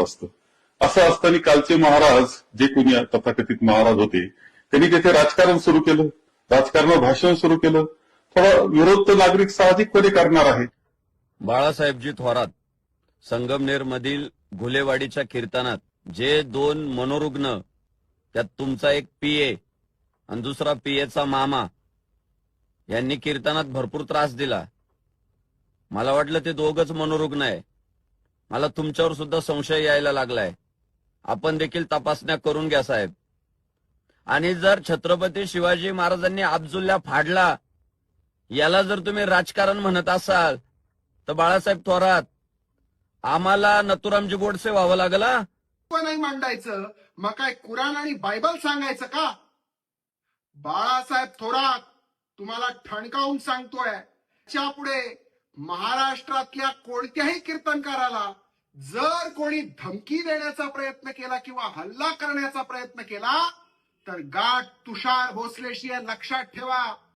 असतं. असं असताना कालचे महाराज जे कोणी तथाकथित महाराज होते त्यांनी तिथे राजकारण सुरू केलं. राजकारणावर भाषण सुरू केलं. थोडा विरोध तर नागरिक साहजिकपणे करणार आहे. बाळासाहेबजी थोरात संगमनेर मधील घुलेवाडीच्या कीर्तनात जे दोन मनोरुग्ण त्यात तुमचा एक पीए आणि दुसरा पीएचा मामा यांनी कीर्तनात भरपूर त्रास दिला. मला वाटलं ते दोघच मनोरुग्ण आहे. मला तुमच्यावर सुद्धा संशय यायला लागलाय. आपण देखील तपासण्या करून घ्या साहेब. आणि जर छत्रपती शिवाजी महाराजांनी अब्जुल्ला फाडला याला जर तुम्ही राजकारण म्हणत असाल तर बाळासाहेब थोरात आम्हाला नथुरामजी गोडसे व्हावं लागला? पण नाही मांडायचं. मग काय कुराण आणि बायबल सांगायचं का? बाळासाहेब थोरात तुम्हाला ठणकावून सांगतोय. च्या पुढे? महाराष्ट्रातल्या कोणत्याही कीर्तनकाराला जर कोणी धमकी देण्याचा प्रयत्न केला किंवा हल्ला करण्याचा प्रयत्न केला तर गाठ तुषार भोसलेशी लक्षात ठेवा.